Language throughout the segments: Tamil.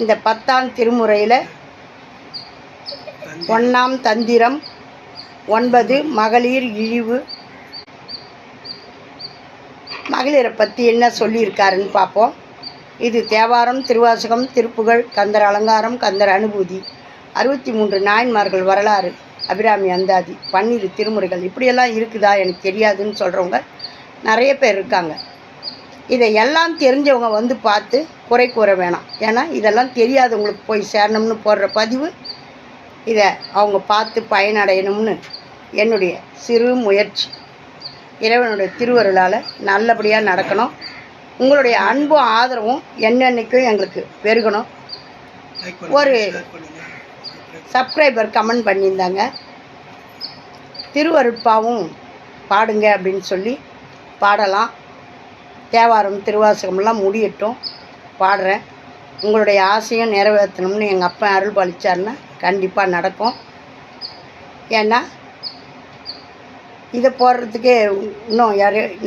இந்த பத்தாம் திருமுறையில் ஒன்றாம் தந்திரம் ஒன்பது மகளிர் இழிவு. மகளிரை பற்றி என்ன சொல்லியிருக்காருன்னு பார்ப்போம். இது தேவாரம் திருவாசகம் திருப்புகழ் கந்தர் அலங்காரம் கந்தர் அனுபூதி. அறுபத்தி மூன்று நாயன்மார்கள் வரலாறு அபிராமி அந்தாதி பன்னிரு திருமுறைகள். இப்படியெல்லாம் இருக்குதா எனக்கு தெரியாதுன்னு சொல்கிறவங்க நிறைய பேர் இருக்காங்க. இதை எல்லாம் தெரிஞ்சவங்க வந்து பார்த்து குறை கூற வேணாம். ஏன்னா இதெல்லாம் தெரியாதவங்களுக்கு போய் சேரணும்னு போடுற பதிவு. இதை அவங்க பார்த்து பயனடையணும்னு என்னுடைய சிறு முயற்சி. இறைவனுடைய திருவருளால் நல்லபடியாக நடக்கணும். உங்களுடைய அன்பும் ஆதரவும் என்னென்னைக்கும் எங்களுக்கு பெருகணும். ஒரு சப்ஸ்கிரைபர் கமெண்ட் பண்ணியிருந்தாங்க. திருவருட்பாவும் பாடுங்க அப்படின்னு சொல்லி பாடலாம். தேவாரம் திருவாசகம்லாம் முடியட்டும். பாடுறேன். உங்களுடைய ஆசையும் நிறைவேற்றணும்னு எங்கள் அப்பா அருள் பாலிச்சாருன்னா கண்டிப்பாக நடக்கும். ஏன்னா இதை போடுறதுக்கே இன்னும்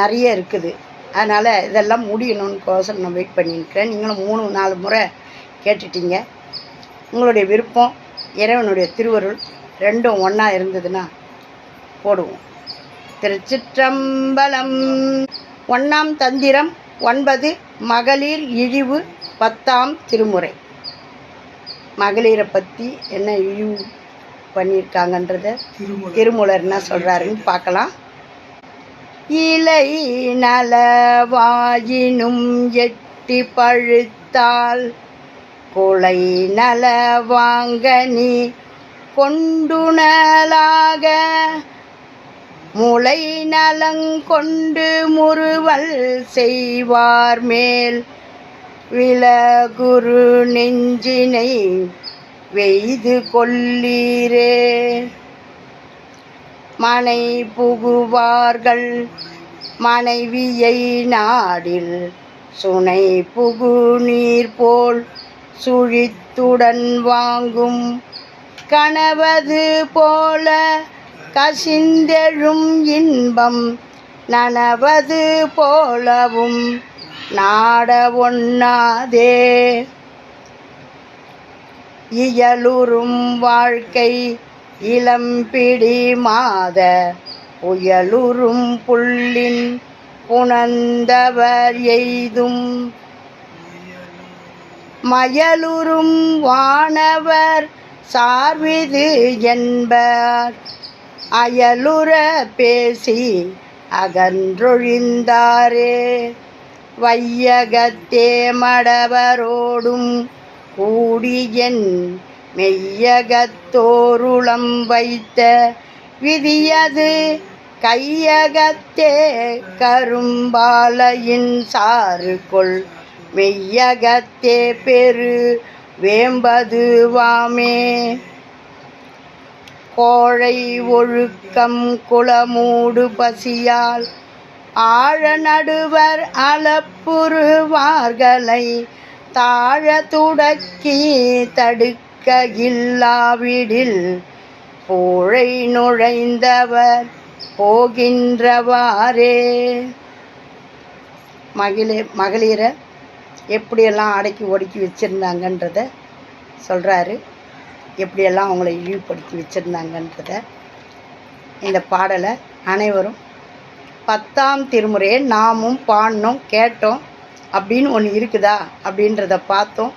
நிறைய இருக்குது. அதனால் இதெல்லாம் முடியணுன்னுக்கோசம் நான் வெயிட் பண்ணியிருக்கிறேன் நீங்களும் மூணு நாலு முறை கேட்டுட்டீங்க. உங்களுடைய விருப்பம் இறைவனுடைய திருவருள் ரெண்டும் ஒன்றா இருந்ததுன்னா போடுவோம். திருச்சிற்றம்பலம் ஒன்றாம் தந்திரம் ஒன்பது மகளிர் இழிவு பத்தாம் திருமுறை. மகளிரை பற்றி என்ன இழிவு பண்ணியிருக்காங்கன்றத திருமூலர். என்ன சொல்கிறாருன்னு பார்க்கலாம். இலை நலவாயினும் எட்டி பழுத்தால் கொலை நலவாங்க நீ கொண்டுணலாக முளை நலங்கொண்டு முறுவல் செய்வார் மேல் விலகுரு நெஞ்சினை வெய்து கொள்ளீரே. மனை புகுவார்கள் மனைவியை நாடில் சுனை புகு நீர் போல் சுழித்துடன் வாங்கும் கனவது போல கசிந்தெழும் இன்பம் நனவது போலவும் நாட ஒண்ணாதே. இயலுறும் வாழ்க்கை இளம்பிடி மாத உயலுறும் புள்ளின் புணந்தவர் எய்தும். மயலுறும் வானவர் சார்விது என்பர் அயலுற பேசி அகன்றொழிந்தாரே. வையகத்தே மடவரோடும் கூடியன் மெய்யகத்தோருளம் வைத்த விதியது கையகத்தே கரும்பாலையின் சாறுகொள் மெய்யகத்தே பெரு வேம்பது வாமே. கோழை ஒழுக்கம் குளமூடு பசியால் ஆழ நடுவர் அலப்புருவார்களை தாழ துடக்கி தடுக்க இல்லாவிடில் போழை நுழைந்தவர் போகின்றவாறே. மகளிர் மகளிரை எப்படியெல்லாம் அடக்கி ஒடுக்கி வச்சுருந்தாங்கன்றத சொல்கிறாரு எப்படியெல்லாம் அவங்கள இழிவுபடுத்தி வச்சுருந்தாங்கன்றத இந்த பாடலை அனைவரும் பத்தாம் திருமுறையை நாமும் பாடினோம் கேட்டோம் அப்படின்னு ஒன்று இருக்குதா அப்படின்றத பார்த்தோம்.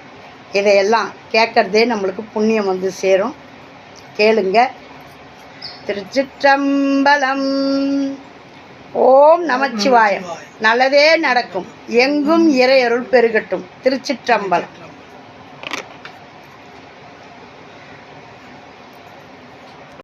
இதையெல்லாம் கேட்குறதே நம்மளுக்கு புண்ணியம் வந்து சேரும். கேளுங்க. திருச்சிற்றம்பலம். ஓம் நமச்சிவாயம். நல்லதே நடக்கும். எங்கும் இறையருள் பெருகட்டும். திருச்சிற்றம்பலம்.